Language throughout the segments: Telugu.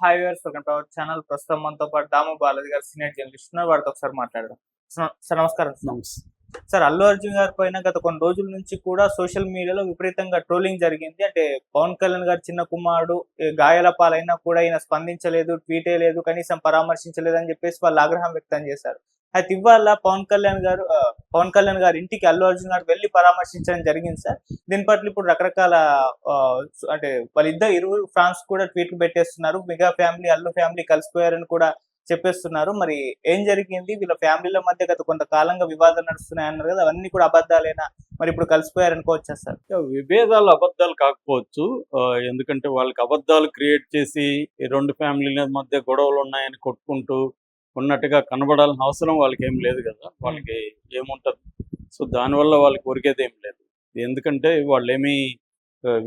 Hi viewers welcome to our channel ప్రస్తుతం మనతో పాటు దాము బాలాజీ గారు సీనియర్ జర్నలిస్ట్ ఉన్నారు. వారితో ఒకసారి మాట్లాడదాం. సార్ నమస్కారం సార్. అల్లు అర్జున్ గారి పైన గత కొన్ని రోజుల నుంచి కూడా సోషల్ మీడియాలో విపరీతంగా ట్రోలింగ్ జరిగింది. అంటే పవన్ కళ్యాణ్ గారి చిన్న కుమారుడు గాయాల పాలైనా కూడా ఈయన స్పందించలేదు ట్వీట్ లేదు కనీసం పరామర్శించలేదు అని చెప్పేసి వాళ్ళు ఆగ్రహం వ్యక్తం చేశారు. అయితే ఇవాళ పవన్ కళ్యాణ్ గారు ఆ, పవన్ కళ్యాణ్ గారి ఇంటికి అల్లు అర్జున్ గారు వెళ్ళి పరామర్శించడం జరిగింది సార్. దీని పట్ల ఇప్పుడు రకరకాల అంటే వాళ్ళిద్దరు ఇరువురు ఫ్రాన్స్ కూడా ట్వీట్లు పెట్టేస్తున్నారు. మెగా ఫ్యామిలీ అల్లు ఫ్యామిలీ కలిసిపోయారని కూడా చెప్పేస్తున్నారు. మరి ఏం జరిగింది? వీళ్ళ ఫ్యామిలీల మధ్య గత కొంతకాలంగా వివాదాలు నడుస్తున్నాయి అన్నారు కదా అవన్నీ కూడా అబద్ధాలేనా? మరి ఇప్పుడు కలిసిపోయారనుకోవచ్చా సార్? విభేదాలు అబద్ధాలు కాకపోవచ్చు. ఆ, ఎందుకంటే వాళ్ళకి అబద్ధాలు క్రియేట్ చేసి రెండు ఫ్యామిలీల మధ్య గొడవలు ఉన్నాయని కొట్టుకుంటూ ఉన్నట్టుగా కనబడాల్సిన అవసరం వాళ్ళకి ఏం లేదు కదా. వాళ్ళకి ఏముంటది? సో దానివల్ల వాళ్ళకి ఉరికేది ఏం లేదు. ఎందుకంటే వాళ్ళు ఏమీ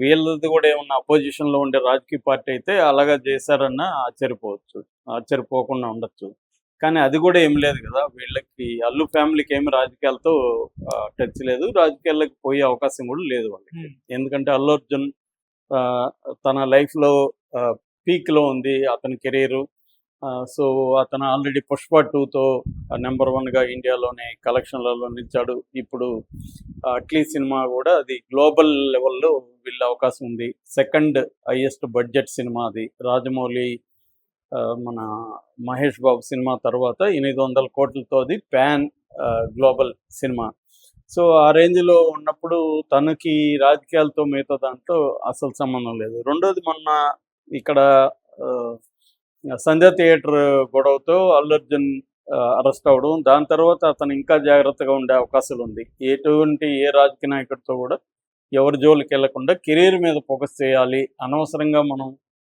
వీళ్ళది కూడా ఏమన్నా అపోజిషన్లో ఉండే రాజకీయ పార్టీ అయితే అలాగా చేశారన్న ఆశ్చర్యపోవచ్చు ఆశ్చర్యపోకుండా ఉండొచ్చు. కానీ అది కూడా ఏం లేదు కదా. వీళ్ళకి అల్లు ఫ్యామిలీకి ఏమి రాజకీయాలతో టచ్ లేదు. రాజకీయాలకు పోయే అవకాశం కూడా లేదు వాళ్ళకి. ఎందుకంటే అల్లు అర్జున్ తన లైఫ్లో పీక్లో ఉంది అతని కెరీరు. సో అతను ఆల్రెడీ పుష్ప టూతో నెంబర్ వన్గా ఇండియాలోనే కలెక్షన్లలో నిలిచాడు. ఇప్పుడు అట్లీ సినిమా కూడా అది గ్లోబల్ లెవెల్లో వెళ్ళే అవకాశం ఉంది. సెకండ్ హైయెస్ట్ బడ్జెట్ సినిమా అది. రాజమౌళి ఆ, మన మహేష్ బాబు సినిమా తర్వాత ఎనిమిది వందల కోట్లతో అది ప్యాన్ గ్లోబల్ సినిమా. సో ఆ రేంజ్లో ఉన్నప్పుడు తనకి రాజకీయాలతో మిగతా దాంట్లో అసలు సంబంధం లేదు. రెండోది మొన్న ఇక్కడ ఆ, సంధ్య థియేటర్ గొడవతో అల్లు అర్జున్ అరెస్ట్ అవడం. దాని తర్వాత అతను ఇంకా జాగ్రత్తగా ఉండే అవకాశాలు ఉంది. ఎటువంటి ఏ రాజకీయ నాయకుడితో కూడా ఎవరి జోలికి వెళ్ళకుండా కెరీర్ మీద ఫోకస్ చేయాలి. అనవసరంగా మనం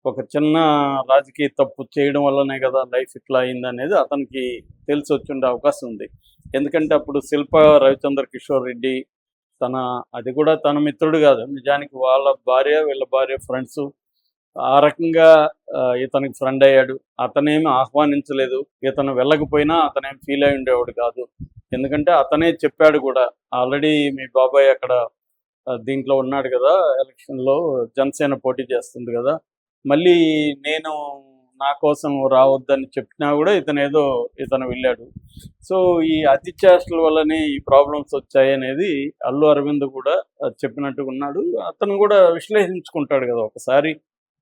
ఒక చిన్న రాజకీయ తప్పు చేయడం వల్లనే కదా లైఫ్ ఇట్లా అయింది అనేది అతనికి తెలిసి వచ్చుండే అవకాశం ఉంది. ఎందుకంటే అప్పుడు శిల్ప రవిచంద్ర కిషోర్ రెడ్డి తన అది కూడా తన మిత్రుడు కాదు. నిజానికి వాళ్ళ భార్య వీళ్ళ భార్య ఫ్రెండ్స్ ఆ రకంగా ఇతనికి ఫ్రెండ్ అయ్యాడు. అతనేమి ఆహ్వానించలేదు. ఇతను వెళ్ళకపోయినా అతనేం ఫీల్ అయి ఉండేవాడు కాదు. ఎందుకంటే అతనే చెప్పాడు కూడా. ఆల్రెడీ మీ బాబాయ్ అక్కడ దీంట్లో ఉన్నాడు కదా ఎలక్షన్లో జనసేన పోటీ చేస్తుంది కదా. మళ్ళీ నేను నా కోసం రావద్దని చెప్పినా కూడా ఇతను ఏదో ఇతను వెళ్ళాడు. సో ఈ అతి చేష్టల వల్లనే ఈ ప్రాబ్లమ్స్ వచ్చాయి అనేది అల్లు అరవింద్ కూడా చెప్పినట్టుగా ఉన్నాడు. అతను కూడా విశ్లేషించుకుంటాడు కదా ఒకసారి.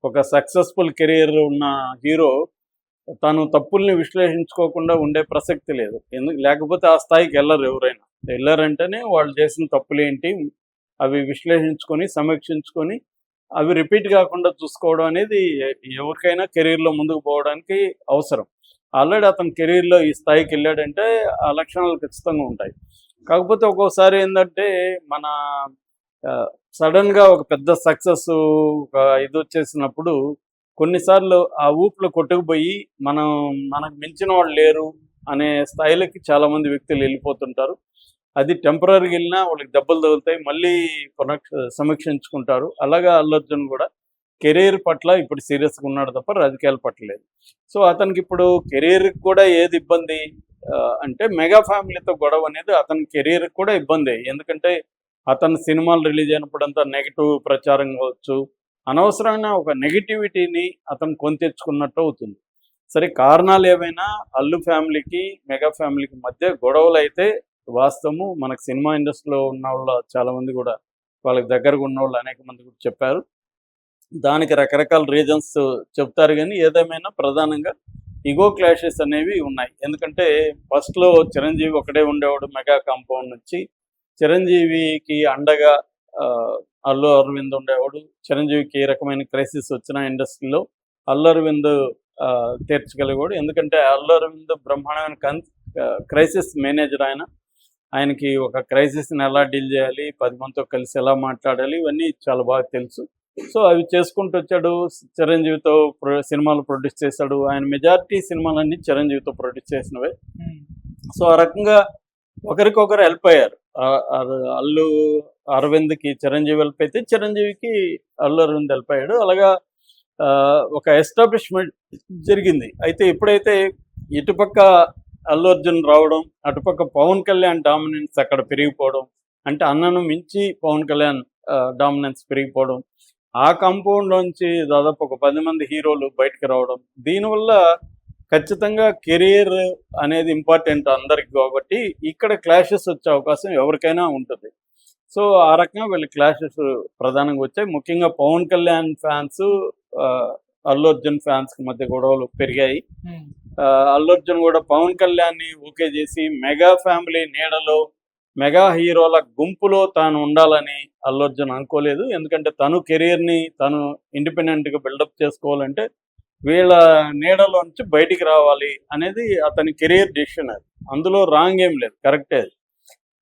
ఒక సక్సెస్ఫుల్ కెరీర్ ఉన్న హీరో తను తప్పుల్ని విశ్లేషించుకోకుండా ఉండే ప్రసక్తి లేదు. ఎందుకు లేకపోతే ఆ స్థాయికి వెళ్ళరు ఎవరైనా. వెళ్ళారంటేనే వాళ్ళు చేసిన తప్పులు ఏంటి అవి విశ్లేషించుకొని సమీక్షించుకొని అవి రిపీట్ కాకుండా చూసుకోవడం అనేది ఎవరికైనా కెరీర్లో ముందుకు పోవడానికి అవసరం. ఆల్రెడీ అతను కెరీర్లో ఈ స్థాయికి వెళ్ళాడంటే ఆ లక్షణాలు ఖచ్చితంగా ఉంటాయి. కాకపోతే ఒక్కోసారి ఏంటంటే మన సడన్గా ఒక పెద్ద సక్సెస్ ఒక ఇది వచ్చేసినప్పుడు కొన్నిసార్లు ఆ ఊపులో కొట్టుకుపోయి మనం మనకు మించిన వాళ్ళు లేరు అనే స్థాయిలకి చాలా మంది వ్యక్తులు వెళ్ళిపోతుంటారు. అది టెంపరీగా వెళ్ళినా వాళ్ళకి దెబ్బలు తగులుతాయి మళ్ళీ పునః సమీక్షించుకుంటారు. అలాగా అల్లు అర్జున్ కూడా కెరీర్ పట్ల ఇప్పుడు సీరియస్గా ఉన్నాడు తప్ప రాజకీయాల పట్ల లేదు. సో అతనికి ఇప్పుడు కెరీర్ కూడా ఏది ఇబ్బంది? ఆ, అంటే మెగా ఫ్యామిలీతో గొడవ అనేది అతని కెరీర్ కూడా ఇబ్బంది. ఎందుకంటే అతని సినిమాలు రిలీజ్ అయినప్పుడంతా నెగిటివ్ ప్రచారం కావచ్చు. అనవసరమైన ఒక నెగిటివిటీని అతను కొని తెచ్చుకున్నట్టు అవుతుంది. సరే కారణాలు ఏవైనా అల్లు ఫ్యామిలీకి మెగా ఫ్యామిలీకి మధ్య గొడవలు అయితే వాస్తవము. మనకు సినిమా ఇండస్ట్రీలో ఉన్న వాళ్ళు చాలా మంది కూడా వాళ్ళకి దగ్గరగా ఉన్న వాళ్ళు అనేక మంది కూడా చెప్పారు. దానికి రకరకాల రీజన్స్ చెప్తారు కానీ ఏదేమైనా ప్రధానంగా ఇగో క్లాషెస్ అనేవి ఉన్నాయి. ఎందుకంటే ఫస్ట్లో చిరంజీవి ఒకడే ఉండేవాడు మెగా కాంపౌండ్ నుంచి. చిరంజీవికి అండగా ఆ, అల్లు అరవింద్ ఉండేవాడు. చిరంజీవికి ఏ రకమైన క్రైసిస్ వచ్చిన ఇండస్ట్రీలో అల్లు అరవింద్ తీర్చగలిగాడు ఎందుకంటే అల్లు అరవింద్ బ్రహ్మాండమైన కన్ క్రైసిస్ మేనేజర్ ఆయన. ఆయనకి ఒక క్రైసిస్ని ఎలా డీల్ చేయాలి పది మందితో కలిసి ఎలా మాట్లాడాలి ఇవన్నీ చాలా బాగా తెలుసు. సో అవి చేసుకుంటూ వచ్చాడు. చిరంజీవితో ప్రొ- సినిమాలు ప్రొడ్యూస్ చేశాడు. ఆయన మెజారిటీ సినిమాలన్నీ చిరంజీవితో ప్రొడ్యూస్ చేసినవే. సో ఆ రకంగా ఒకరికొకరు హెల్ప్ అయ్యారు. ఆ- ఆ- అల్లు అరవింద్కి చిరంజీవి హెల్ప్ అయితే చిరంజీవికి అల్లు అరవింద్ హెల్ప్ అయ్యాడు. అలాగా ఆ, ఒక ఎస్టాబ్లిష్మెంట్ జరిగింది. అయితే ఎప్పుడైతే ఇటుపక్క అల్లు అర్జున్ రావడం అటుపక్క పవన్ కళ్యాణ్ డామినెన్స్ అక్కడ పెరిగిపోవడం అంటే అన్నను మించి పవన్ కళ్యాణ్ డామినెన్స్ పెరిగిపోవడం ఆ కాంపౌండ్ నుంచి దాదాపు ఒక పది మంది హీరోలు బయటకు రావడం దీనివల్ల ఖచ్చితంగా కెరీర్ అనేది ఇంపార్టెంట్ అందరికి కాబట్టి ఇక్కడ క్లాషెస్ వచ్చే అవకాశం ఎవరికైనా ఉంటుంది. సో ఆ రకంగా వీళ్ళ క్లాషెస్ ప్రధానంగా వచ్చాయి. ముఖ్యంగా పవన్ కళ్యాణ్ ఫ్యాన్స్ అల్లు అర్జున్ ఫ్యాన్స్ మధ్య గొడవలు పెరిగాయి. అల్లు అర్జున్ కూడా పవన్ కళ్యాణ్ని ఓకే చేసి మెగా ఫ్యామిలీ నీడలో మెగా హీరోల గుంపులో తాను ఉండాలని అల్లు అర్జున్ అనుకోలేదు. ఎందుకంటే తను కెరీర్ని తను ఇండిపెండెంట్గా బిల్డప్ చేసుకోవాలంటే వీళ్ళ నీడలో నుంచి బయటికి రావాలి అనేది అతని కెరీర్ డిసిషన్ అది. అందులో రాంగ్ ఏం లేదు కరెక్టే అది.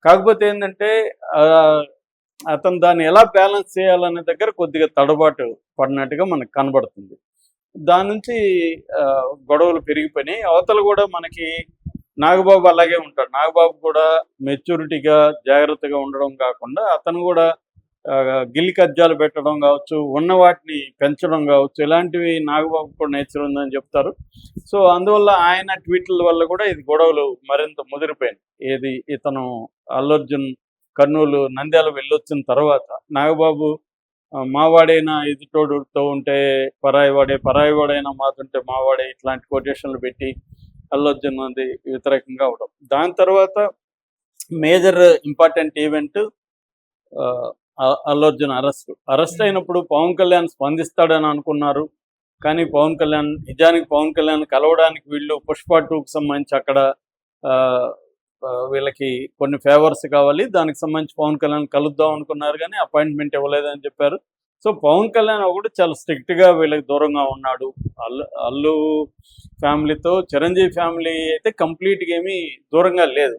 కాకపోతే ఏంటంటే ఆ, అతను దాన్ని ఎలా బ్యాలెన్స్ చేయాలనే దగ్గర కొద్దిగా తడబాటు పడినట్టుగా మనకు కనబడుతుంది. దాని నుంచి ఆ, గొడవలు పెరిగిపోయినాయి. అవతలు కూడా మనకి నాగబాబు అలాగే ఉంటాడు. నాగబాబు కూడా మెచ్యూరిటీగా జాగ్రత్తగా ఉండడం కాకుండా అతను కూడా గిల్లి కజ్జాలు పెట్టడం కావచ్చు ఉన్న వాటిని పెంచడం కావచ్చు ఇలాంటివి నాగబాబు కూడా నేచర్ ఉందని చెప్తారు. సో అందువల్ల ఆయన ట్వీట్ల వల్ల కూడా ఇది గొడవలు మరింత ముదిరిపోయింది ఏది ఇతను అల్లు అర్జున్ కర్నూలు నంద్యాల వెళ్ళొచ్చిన తర్వాత నాగబాబు మావాడైన మావాడైనా ఎదుటోడుతో ఉంటే పరాయి వాడే పరాయి వాడైనా మాతుంటే మావాడే ఇట్లాంటి కొటేషన్లు పెట్టి అల్లు అర్జున్ అది వ్యతిరేకంగా అవడం. దాని తర్వాత major important event Allu Arjun arrest. Arrest అయినప్పుడు పవన్ కళ్యాణ్ స్పందిస్తాడని అనుకున్నారు. కానీ పవన్ కళ్యాణ్ నిజానికి పవన్ కళ్యాణ్ కలవడానికి వీళ్ళు పుష్ప టూకి సంబంధించి అక్కడ ఆ, వీళ్ళకి కొన్ని ఫేవర్స్ కావాలి. దానికి సంబంధించి పవన్ కళ్యాణ్ కలుద్దాం అనుకున్నారు కానీ అపాయింట్మెంట్ ఇవ్వలేదని చెప్పారు. సో పవన్ కళ్యాణ్ ఒకటి చాలా స్ట్రిక్ట్గా వీళ్ళకి దూరంగా ఉన్నాడు. అల్లు అల్లు ఫ్యామిలీతో చిరంజీవి ఫ్యామిలీ అయితే కంప్లీట్గా ఏమీ దూరంగా లేదు.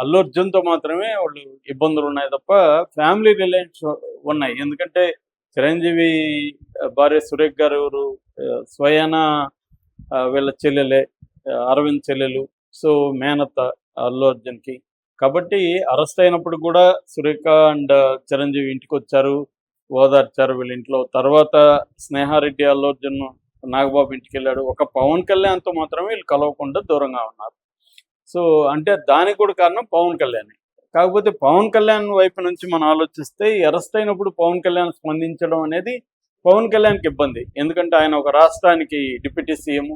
అల్లు అర్జున్తో మాత్రమే వాళ్ళు ఇబ్బందులు ఉన్నాయి తప్ప ఫ్యామిలీ రిలేషన్స్ ఉన్నాయి. ఎందుకంటే చిరంజీవి భార్య సురేఖ్ గారు ఎవరు? స్వయాన వీళ్ళ చెల్లెలే అరవింద్ చెల్లెలు సో మేనత్త అల్లు అర్జున్కి. కాబట్టి అరెస్ట్ అయినప్పుడు కూడా సురేఖ అండ్ చిరంజీవి ఇంటికి వచ్చారు ఓదార్చారు వీళ్ళ ఇంట్లో. తర్వాత స్నేహారెడ్డి అల్లు అర్జున్ నాగబాబు ఇంటికి వెళ్ళాడు. ఒక పవన్ కళ్యాణ్తో మాత్రమే వీళ్ళు కలవకుండా దూరంగా ఉన్నారు. సో అంటే దానికి కూడా కారణం పవన్ కళ్యాణ్. కాకపోతే పవన్ కళ్యాణ్ వైపు నుంచి మనం ఆలోచిస్తే ఈ అరెస్ట్ అయినప్పుడు పవన్ కళ్యాణ్ స్పందించడం అనేది పవన్ కళ్యాణ్కి ఇబ్బంది. ఎందుకంటే ఆయన ఒక రాష్ట్రానికి డిప్యూటీ సీఎం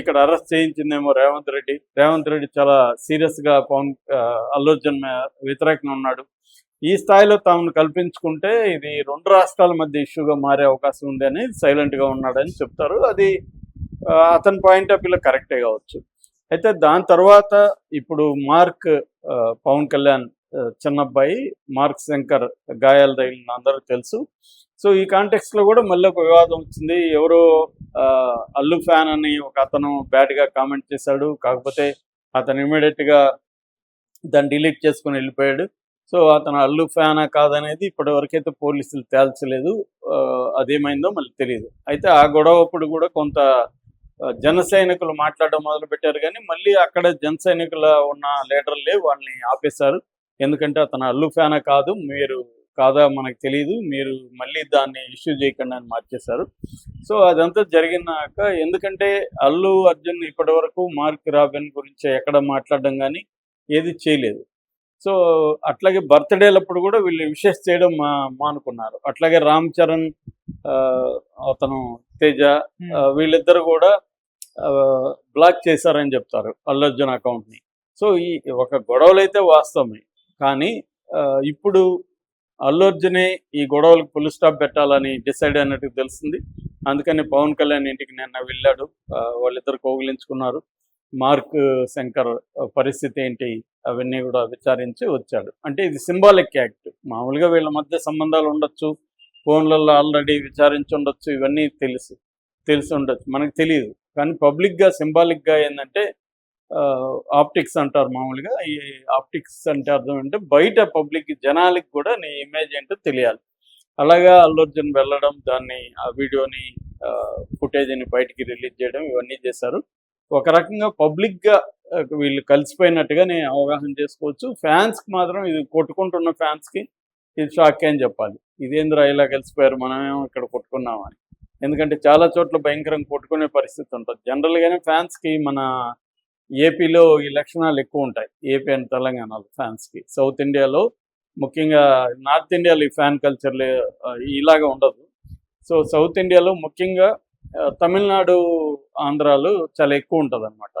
ఇక్కడ అరెస్ట్ చేయించిందేమో రేవంత్ రెడ్డి. రేవంత్ రెడ్డి చాలా సీరియస్గా పవన్ అల్లర్జున్ వ్యతిరేకంగా ఉన్నాడు. ఈ స్థాయిలో తాను కల్పించుకుంటే ఇది రెండు రాష్ట్రాల మధ్య ఇష్యూగా మారే అవకాశం ఉంది అని సైలెంట్గా ఉన్నాడని చెప్తారు. అది అతని పాయింట్ ఆఫ్ వ్యూలో కరెక్టే కావచ్చు. అయితే దాని తర్వాత ఇప్పుడు మార్క్ ఆ, పవన్ కళ్యాణ్ చిన్నబ్బాయి మార్క్ శంకర్ గాయాలు తగిలిన అందరూ తెలుసు. సో ఈ కాంటెక్స్లో లో కూడా మళ్ళీ ఒక వివాదం వచ్చింది. ఎవరో ఆ, అల్లు ఫ్యాన్ అని ఒక అతను బ్యాడ్గా కామెంట్ చేశాడు. కాకపోతే అతను ఇమీడియట్గా దాన్ని డిలీట్ చేసుకుని వెళ్ళిపోయాడు. సో అతను అల్లు ఫ్యానా కాదనేది ఇప్పటివరకైతే పోలీసులు తేల్చలేదు. ఆ, అదేమైందో మళ్ళీ తెలియదు అయితే ఆ గొడవ అప్పుడు కూడా కొంత జన సైనికులు మాట్లాడడం మొదలు పెట్టారు కానీ మళ్ళీ అక్కడ జన సైనికుల ఉన్న లీడర్లే వాళ్ళని ఆపేశారు. ఎందుకంటే అతను అల్లు ఫ్యానా కాదు మీరు కాదా మనకు తెలియదు మీరు మళ్ళీ దాన్ని ఇష్యూ చేయకుండా అని మార్చేశారు. సో అదంతా జరిగినాక ఎందుకంటే అల్లు అర్జున్ ఇప్పటి వరకు మార్క్ రాబిన్ గురించి ఎక్కడ మాట్లాడడం కానీ ఏది చేయలేదు. సో అట్లాగే బర్త్డేలప్పుడు కూడా వీళ్ళు విషెస్ చేయడం మా మానుకున్నారు. అట్లాగే రామ్ చరణ్ అతను తేజ వీళ్ళిద్దరు కూడా బ్లాక్ చేశారని చెప్తారు అల్లు అర్జున్ అకౌంట్ని. సో ఈ ఒక గొడవలు అయితే వాస్తవమే. కానీ ఇప్పుడు అల్లర్జునే ఈ గొడవలకు ఫుల్ స్టాప్ పెట్టాలని డిసైడ్ అయినట్టు తెలిసింది అందుకని పవన్ కళ్యాణ్ ఇంటికి నిన్న వెళ్ళాడు. వాళ్ళిద్దరు కోగిలించుకున్నారు. మార్క్ శంకర్ పరిస్థితి ఏంటి అవన్నీ కూడా విచారించి వచ్చాడు. అంటే ఇది సింబాలిక్ యాక్ట్ మామూలుగా వీళ్ళ మధ్య సంబంధాలు ఉండొచ్చు. ఫోన్లలో ఆల్రెడీ విచారించి ఉండొచ్చు. ఇవన్నీ తెలుసు. తెలిసి ఉండొచ్చు. మనకు తెలియదు కానీ పబ్లిక్గా సింబాలిక్గా ఏంటంటే ఆప్టిక్స్ అంటారు మామూలుగా. ఈ ఆప్టిక్స్ అంటే అర్థం అంటే బయట పబ్లిక్ జనాలకి కూడా నీ ఇమేజ్ ఏంటో తెలియాలి. అలాగా అల్లు అర్జున్ వెళ్ళడం దాన్ని ఆ వీడియోని ఫుటేజ్ని బయటికి రిలీజ్ చేయడం ఇవన్నీ చేశారు. ఒక రకంగా పబ్లిక్గా వీళ్ళు కలిసిపోయినట్టుగా నేను అవగాహన చేసుకోవచ్చు. ఫ్యాన్స్కి మాత్రం ఇది కొట్టుకుంటున్న ఫ్యాన్స్కి ఇది షాక్ అని చెప్పాలి. ఇదేంద్ర ఇలా కలిసిపోయారు మనమేమో ఇక్కడ కొట్టుకున్నామని. ఎందుకంటే చాలా చోట్ల భయంకరంగా కొట్టుకునే పరిస్థితి ఉంటుంది. జనరల్గానే ఫ్యాన్స్కి మన ఏపీలో ఈ లక్షణాలు ఎక్కువ ఉంటాయి. ఏపీ అండ్ తెలంగాణలో ఫ్యాన్స్కి సౌత్ ఇండియాలో ముఖ్యంగా నార్త్ ఇండియాలో ఈ ఫ్యాన్ కల్చర్ ఇలాగా ఉండదు. సో సౌత్ ఇండియాలో ముఖ్యంగా తమిళనాడు ఆంధ్రాలు చాలా ఎక్కువ ఉంటుంది అనమాట